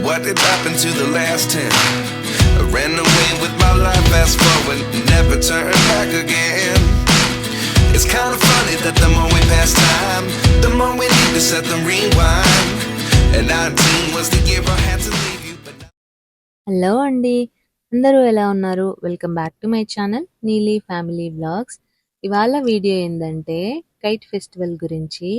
what did happen to the last 10. I ran away with my life, fast forward, never turn back again. It's kind of funny that the more we pass time, the more we need to set the rewind. And 19 was the year I had to leave you, but now hello అండి అందరూ ఎలా ఉన్నారు welcome back to my channel Neeli family vlogs ఇవాళ video ఏంటంటే kite festival గురించి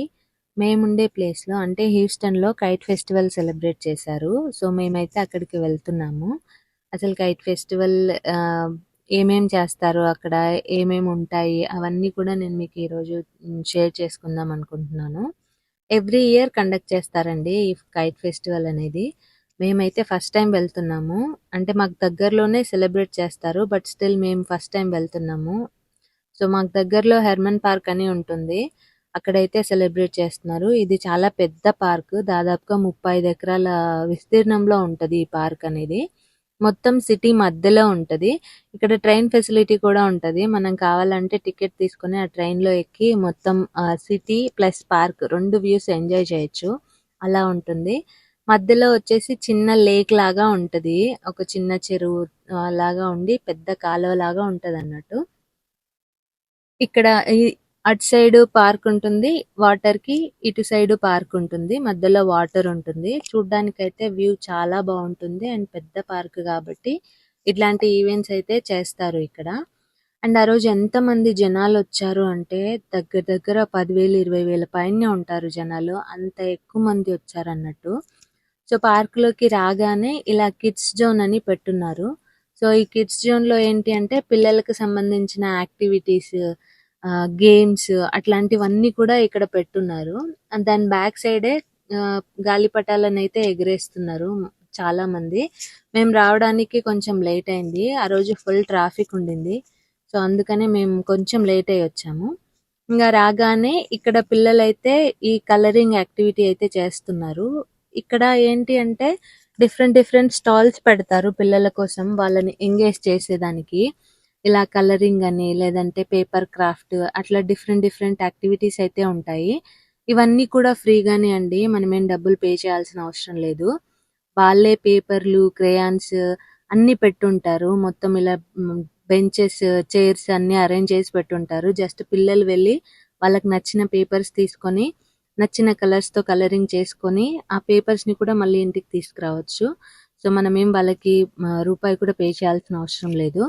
మేముండే ప్లేస్లో అంటే హ్యూస్టన్లో కైట్ ఫెస్టివల్ సెలబ్రేట్ చేశారు. సో మేమైతే అక్కడికి వెళ్తున్నాము. అసలు కైట్ ఫెస్టివల్ ఏమేం చేస్తారు అక్కడ ఏమేమి ఉంటాయి అవన్నీ కూడా నేను మీకు ఈరోజు షేర్ చేసుకుందాం అనుకుంటున్నాను. ఎవ్రీ ఇయర్ కండక్ట్ చేస్తారండి ఈ కైట్ ఫెస్టివల్ అనేది. మేమైతే ఫస్ట్ టైం వెళ్తున్నాము. అంటే మాకు దగ్గరలోనే సెలబ్రేట్ చేస్తారు బట్ స్టిల్ మేము ఫస్ట్ టైం వెళ్తున్నాము. సో మాకు దగ్గరలో హెర్మన్ పార్క్ అని ఉంటుంది. అక్కడైతే సెలబ్రేట్ చేస్తున్నారు. ఇది చాలా పెద్ద పార్క్. దాదాపుగా ముప్పై ఐదు ఎకరాల విస్తీర్ణంలో ఉంటది ఈ పార్క్ అనేది. మొత్తం సిటీ మధ్యలో ఉంటది. ఇక్కడ ట్రైన్ ఫెసిలిటీ కూడా ఉంటది. మనం కావాలంటే టికెట్ తీసుకుని ఆ ట్రైన్లో ఎక్కి మొత్తం సిటీ ప్లస్ పార్క్ రెండు వ్యూస్ ఎంజాయ్ చేయొచ్చు. అలా ఉంటుంది. మధ్యలో వచ్చేసి చిన్న లేక్ లాగా ఉంటది. ఒక చిన్న చెరువు లాగా ఉండి పెద్ద కాలువ లాగా ఉంటది అన్నట్టు ఇక్కడ అటు సైడ్ పార్క్ ఉంటుంది వాటర్కి ఇటు సైడ్ పార్క్ ఉంటుంది మధ్యలో వాటర్ ఉంటుంది. చూడ్డానికి అయితే వ్యూ చాలా బాగుంటుంది అండ్ పెద్ద పార్క్ కాబట్టి ఇట్లాంటి ఈవెంట్స్ అయితే చేస్తారు ఇక్కడ. అండ్ ఆ రోజు ఎంత మంది జనాలు వచ్చారు అంటే దగ్గర దగ్గర పదివేలు ఇరవై వేల పైనే ఉంటారు జనాలు. అంత ఎక్కువ మంది వచ్చారు అన్నట్టు సో పార్క్లోకి రాగానే ఇలా కిడ్స్ జోన్ అని పెట్టున్నారు. సో ఈ కిడ్స్ జోన్లో ఏంటి అంటే పిల్లలకు సంబంధించిన యాక్టివిటీస్ గేమ్స్ అట్లాంటివన్నీ కూడా ఇక్కడ పెట్టున్నారు. దాని బ్యాక్ సైడే గాలిపటాలను అయితే ఎగరేస్తున్నారు చాలా మంది మేము రావడానికి కొంచెం లేట్ అయింది. ఆ రోజు ఫుల్ ట్రాఫిక్ ఉండింది. సో అందుకనే మేము కొంచెం లేట్ అయ్యి వచ్చాము. ఇంకా రాగానే ఇక్కడ పిల్లలైతే ఈ కలరింగ్ యాక్టివిటీ అయితే చేస్తున్నారు. ఇక్కడ ఏంటి అంటే డిఫరెంట్ డిఫరెంట్ స్టాల్స్ పెడతారు పిల్లల కోసం వాళ్ళని ఎంగేజ్ చేసేదానికి. ఇలా కలరింగ్ అని లేదంటే పేపర్ క్రాఫ్ట్ అట్లా డిఫరెంట్ డిఫరెంట్ యాక్టివిటీస్ అయితే ఉంటాయి. ఇవన్నీ కూడా ఫ్రీగానే అండి. మనమేం డబ్బులు పే చేయాల్సిన అవసరం లేదు. వాళ్ళే పేపర్లు క్రేయాన్స్ అన్ని పెట్టుంటారు. మొత్తం ఇలా బెంచెస్ చైర్స్ అన్ని అరేంజ్ చేసి పెట్టుంటారు. జస్ట్ పిల్లలు వెళ్ళి వాళ్ళకి నచ్చిన పేపర్స్ తీసుకొని నచ్చిన కలర్స్తో కలరింగ్ చేసుకొని ఆ పేపర్స్ని కూడా మళ్ళీ ఇంటికి తీసుకురావచ్చు. సో మనం ఏం వాళ్ళకి రూపాయి కూడా పే చేయాల్సిన అవసరం లేదు.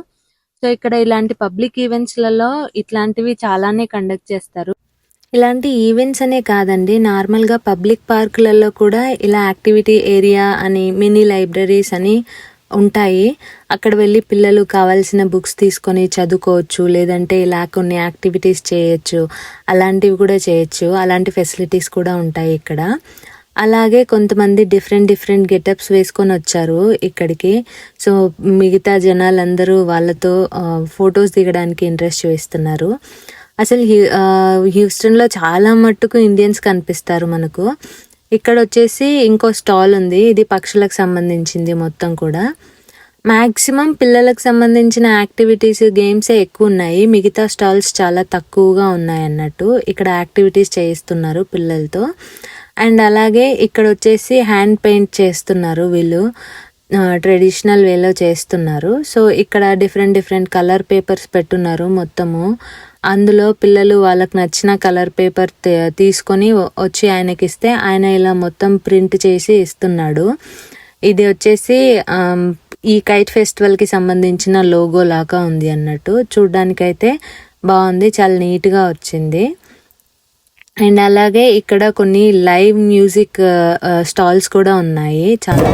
సో ఇక్కడ ఇలాంటి పబ్లిక్ ఈవెంట్స్లలో ఇట్లాంటివి చాలానే కండక్ట్ చేస్తారు. ఇలాంటి ఈవెంట్స్ అనే కాదండి నార్మల్గా పబ్లిక్ పార్కులలో కూడా ఇలా యాక్టివిటీ ఏరియా అని మినీ లైబ్రరీస్ అని ఉంటాయి. అక్కడ వెళ్ళి పిల్లలు కావాల్సిన బుక్స్ తీసుకొని చదువుకోవచ్చు లేదంటే ఇలా కొన్ని యాక్టివిటీస్ చేయొచ్చు అలాంటివి కూడా చేయొచ్చు అలాంటి ఫెసిలిటీస్ కూడా ఉంటాయి ఇక్కడ. అలాగే కొంతమంది డిఫరెంట్ డిఫరెంట్ గెటప్స్ వేసుకొని వచ్చారు ఇక్కడికి. సో మిగతా జనాలందరూ వాళ్ళతో ఫొటోస్ దిగడానికి ఇంట్రెస్ట్ చూపిస్తున్నారు. అసలు హ్యూ- చాలా మట్టుకు ఇండియన్స్ కనిపిస్తారు మనకు. ఇక్కడ వచ్చేసి ఇంకో స్టాల్ ఉంది. ఇది పక్షులకు సంబంధించింది మొత్తం కూడా. మ్యాక్సిమం పిల్లలకు సంబంధించిన యాక్టివిటీస్ గేమ్సే ఎక్కువ ఉన్నాయి. మిగతా స్టాల్స్ చాలా తక్కువగా ఉన్నాయి అన్నట్టు. ఇక్కడ యాక్టివిటీస్ చేయిస్తున్నారు పిల్లలతో. అండ్ అలాగే ఇక్కడ వచ్చేసి హ్యాండ్ పెయింట్ చేస్తున్నారు వీళ్ళు. ట్రెడిషనల్ వేలో చేస్తున్నారు. సో ఇక్కడ డిఫరెంట్ డిఫరెంట్ కలర్ పేపర్స్ పెట్టున్నారు మొత్తము. అందులో పిల్లలు వాళ్ళకి నచ్చిన కలర్ పేపర్ తీసుకొని వచ్చి ఆయనకి ఇస్తే ఆయన ఇలా మొత్తం ప్రింట్ చేసి ఇస్తున్నాడు. ఇది వచ్చేసి ఈ కైట్ ఫెస్టివల్కి సంబంధించిన లోగో లాగా ఉంది అన్నట్టు. చూడ్డానికైతే బాగుంది చాలా నీట్గా వచ్చింది. అండ్ అలాగే ఇక్కడ కొన్ని లైవ్ మ్యూజిక్ స్టాల్స్ కూడా ఉన్నాయి. చాలా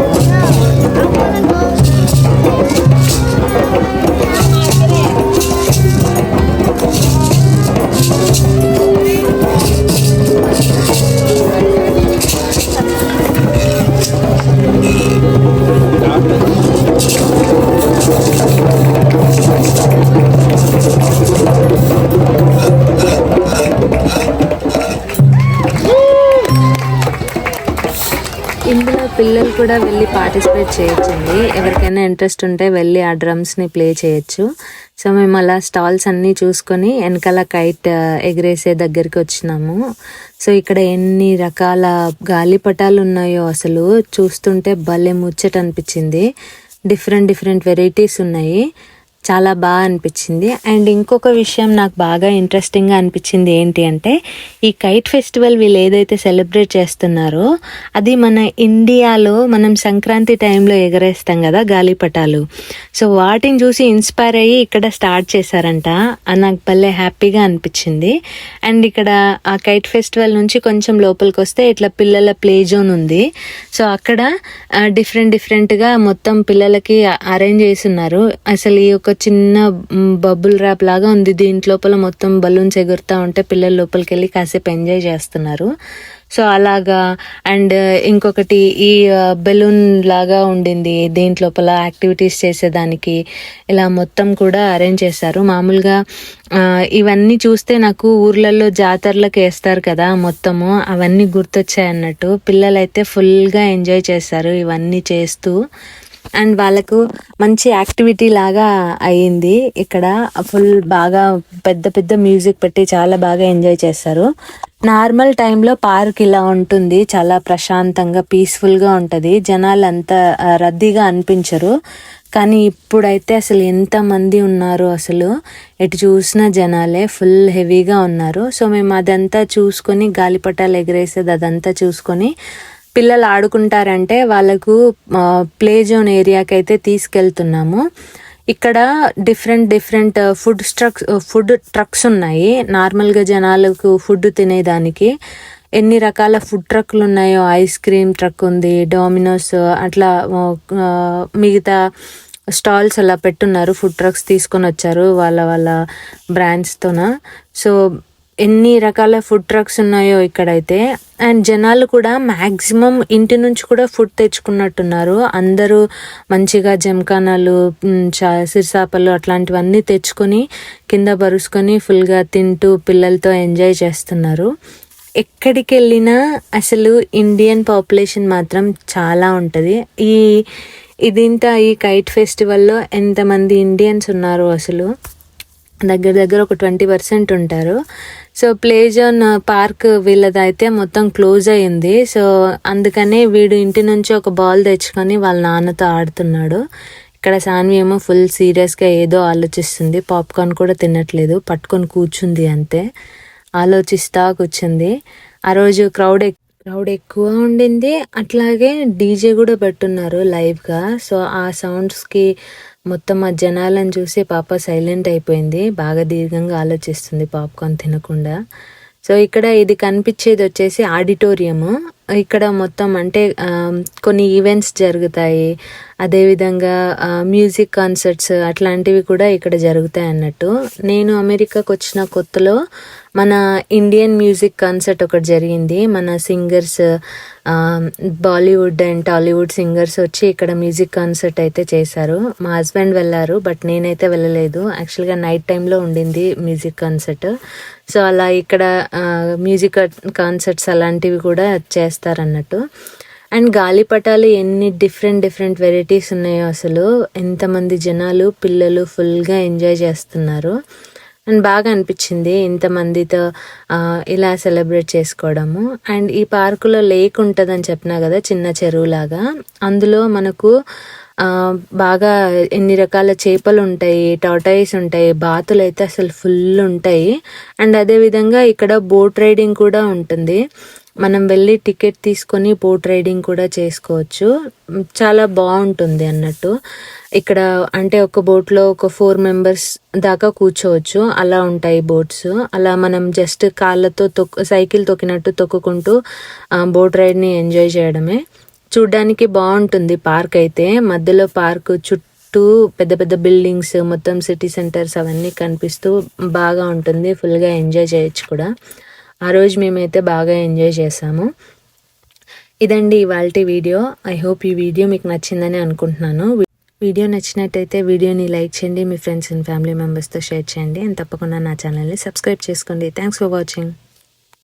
పిల్లలు కూడా వెళ్ళి పార్టిసిపేట్ చేయొచ్చండి. ఎవరికైనా ఇంట్రెస్ట్ ఉంటే వెళ్ళి ఆ డ్రమ్స్ని ప్లే చేయొచ్చు. సో మేము అలా స్టాల్స్ అన్నీ చూసుకొని వెనకాల కైట్ ఎగిరేసే దగ్గరికి వచ్చినాము. సో ఇక్కడ ఎన్ని రకాల గాలిపటాలు ఉన్నాయో అసలు చూస్తుంటే భలే ముచ్చట అనిపించింది డిఫరెంట్ డిఫరెంట్ వెరైటీస్ ఉన్నాయి. చాలా బాగా అనిపించింది. అండ్ ఇంకొక విషయం నాకు బాగా ఇంట్రెస్టింగ్గా అనిపించింది ఏంటి అంటే ఈ కైట్ ఫెస్టివల్ వీళ్ళు ఏదైతే సెలబ్రేట్ చేస్తున్నారో అది మన ఇండియాలో మనం సంక్రాంతి టైంలో ఎగరేస్తాం కదా గాలిపటాలు. సో వాటిని చూసి ఇన్స్పైర్ అయ్యి ఇక్కడ స్టార్ట్ చేశారంట. నాకు భలే హ్యాపీగా అనిపించింది. అండ్ ఇక్కడ ఆ కైట్ ఫెస్టివల్ నుంచి కొంచెం లోపలికి వస్తే ఇట్లా పిల్లల ప్లే జోన్ ఉంది. సో అక్కడ డిఫరెంట్ డిఫరెంట్గా మొత్తం పిల్లలకి అరేంజ్ చేసి ఉన్నారు. అసలు ఈ ఒక చిన్న బబుల్ ర్యాప్ లాగా ఉంది. దీంట్ లోపల మొత్తం బలూన్స్ ఎగురుతా ఉంటే పిల్లలు లోపలికి వెళ్ళి కాసేపు ఎంజాయ్ చేస్తున్నారు. సో అలాగా అండ్ ఇంకొకటి ఈ బెలూన్ లాగా ఉండింది దీంట్ లోపల యాక్టివిటీస్ చేసేదానికి. ఇలా మొత్తం కూడా అరేంజ్ చేశారు. మామూలుగా ఇవన్నీ చూస్తే నాకు ఊర్లలో జాతరలకు వేస్తారు కదా మొత్తము అవన్నీ గుర్తొచ్చాయి అన్నట్టు. పిల్లలైతే ఫుల్గా ఎంజాయ్ చేశారు ఇవన్నీ చేస్తూ. అండ్ వాళ్ళకు మంచి యాక్టివిటీ లాగా అయ్యింది. ఇక్కడ ఫుల్ బాగా పెద్ద పెద్ద మ్యూజిక్ పెట్టి చాలా బాగా ఎంజాయ్ చేస్తారు. నార్మల్ టైంలో పార్క్ ఇలా ఉంటుంది. చాలా ప్రశాంతంగా పీస్ఫుల్గా ఉంటుంది. జనాలు అంత రద్దీగా అనిపించరు. కానీ ఇప్పుడైతే అసలు ఎంతమంది ఉన్నారో ఉన్నారు అసలు? ఎటు చూసినా జనాలే ఫుల్ హెవీగా ఉన్నారు. సో మేము అదంతా చూసుకొని గాలిపటాలు ఎగరేసేది అదంతా చూసుకొని పిల్లలు ఆడుకుంటారంటే వాళ్ళకు ప్లే జోన్ ఏరియాకి అయితే తీసుకెళ్తున్నాము. ఇక్కడ different different food trucks food trucks ఉన్నాయి. నార్మల్గా జనాలకు ఫుడ్ తినేదానికి. ఎన్ని రకాల ఫుడ్ ట్రక్లు ఉన్నాయో ఐస్ క్రీమ్ ట్రక్ ఉంది డోమినోస్ అట్లా మిగతా స్టాల్స్ అలా పెట్టున్నారు ఫుడ్ ట్రక్స్ తీసుకొని వచ్చారు వాళ్ళ వాళ్ళ బ్రాండ్స్తోన సో ఎన్ని రకాల ఫుడ్ ట్రక్స్ ఉన్నాయో ఇక్కడైతే. అండ్ జనాలు కూడా మ్యాక్సిమం ఇంటి నుంచి కూడా ఫుడ్ తెచ్చుకున్నట్టున్నారు. అందరూ మంచిగా జంకానాలు సిరిసాపలు అట్లాంటివన్నీ తెచ్చుకొని కింద బరుసుకొని ఫుల్గా తింటూ పిల్లలతో ఎంజాయ్ చేస్తున్నారు. ఎక్కడికి వెళ్ళినా అసలు ఇండియన్ పాపులేషన్ మాత్రం చాలా ఉంటుంది. ఈ ఇదింత ఈ కైట్ ఫెస్టివల్లో ఎంతమంది ఇండియన్స్ ఉన్నారు అసలు? దగ్గర దగ్గర ఒక ట్వంటీ పర్సెంట్ ఉంటారు. సో ప్లే జోన్ పార్క్ వీళ్ళదైతే మొత్తం క్లోజ్ అయ్యింది. సో అందుకనే వీడు ఇంటి నుంచి ఒక బాల్ తెచ్చుకొని వాళ్ళ నాన్నతో ఆడుతున్నాడు. ఇక్కడ సాన్వి ఏమో ఫుల్ సీరియస్గా ఏదో ఆలోచిస్తుంది. పాప్కార్న్ కూడా తినట్లేదు. పట్టుకొని కూర్చుంది అంతే. ఆలోచిస్తా కూర్చుంది. ఆ రోజు క్రౌడ్ క్రౌడ్ ఎక్కువ ఉండింది. అట్లాగే డీజే కూడా పెట్టున్నారు లైవ్గా. సో ఆ సౌండ్స్కి మొత్తం ఆ జనాలను చూసి పాప సైలెంట్ అయిపోయింది. బాగా దీర్ఘంగా ఆలోచిస్తుంది పాప్కార్న్ తినకుండా. సో ఇక్కడ ఇది కనిపించేది వచ్చేసి ఆడిటోరియము ఇక్కడ మొత్తం అంటే కొన్ని ఈవెంట్స్ జరుగుతాయి. అదేవిధంగా మ్యూజిక్ కాన్సర్ట్స్ అట్లాంటివి కూడా ఇక్కడ జరుగుతాయి అన్నట్టు. నేను అమెరికాకు వచ్చిన కొత్తలో మన ఇండియన్ మ్యూజిక్ కాన్సర్ట్ ఒకటి జరిగింది. మన singers Bollywood and Tollywood singers వచ్చి ఇక్కడ మ్యూజిక్ కాన్సర్ట్ అయితే చేశారు. మా హస్బెండ్ వెళ్ళారు బట్ నేనైతే వెళ్ళలేదు. యాక్చువల్గా నైట్ టైంలో ఉండింది మ్యూజిక్ కాన్సర్ట్ సో అలా ఇక్కడ మ్యూజిక్ కాన్సర్ట్స్ అలాంటివి కూడా చేస్తారన్నట్టు. అండ్ గాలిపటాలు ఎన్ని డిఫరెంట్ డిఫరెంట్ వెరైటీస్ ఉన్నాయో అసలు. ఎంతమంది జనాలు పిల్లలు ఫుల్గా ఎంజాయ్ చేస్తున్నారు. అండ్ బాగా అనిపించింది ఇంతమందితో ఇలా సెలబ్రేట్ చేసుకోవడము. అండ్ ఈ పార్కులో లేక్ ఉంటుందని చెప్పినా కదా చిన్న చెరువులాగా. అందులో మనకు బాగా ఎన్ని రకాల చేపలు ఉంటాయి టాటాయిస్ ఉంటాయి బాతులు అయితే అసలు ఫుల్ ఉంటాయి. అండ్ అదే విధంగా ఇక్కడ బోట్ రైడింగ్ కూడా ఉంటుంది. మనం వెళ్ళి టికెట్ తీసుకొని బోట్ రైడింగ్ కూడా చేసుకోవచ్చు. చాలా బాగుంటుంది అన్నట్టు. ఇక్కడ అంటే ఒక బోట్లో ఒక ఫోర్ మెంబర్స్ దాకా కూర్చోవచ్చు. అలా ఉంటాయి బోట్స్. అలా మనం జస్ట్ కాళ్ళతో తొక్కు సైకిల్ తొక్కినట్టు తొక్కుకుంటూ బోట్ రైడ్ని ఎంజాయ్ చేయడమే. చూడ్డానికి బాగుంటుంది పార్క్ అయితే. మధ్యలో పార్క్ చుట్టూ పెద్ద పెద్ద బిల్డింగ్స్ మొత్తం సిటీ సెంటర్స్ అవన్నీ కనిపిస్తూ బాగా ఉంటుంది. ఫుల్గా ఎంజాయ్ చేయొచ్చు కూడా. ఆ రోజు మేమైతే బాగా ఎంజాయ్ చేసాము ఇదండి ఇవాళ వీడియో. ఐ హోప్ ఈ వీడియో మీకు నచ్చిందని అనుకుంటున్నాను. వీడియో నచ్చినట్టయితే వీడియోని లైక్ చేయండి మీ ఫ్రెండ్స్ అండ్ ఫ్యామిలీ మెంబర్స్తో షేర్ చేయండి. అండ్ తప్పకుండా నా ఛానల్ని సబ్స్క్రైబ్ చేసుకోండి. Thanks for watching.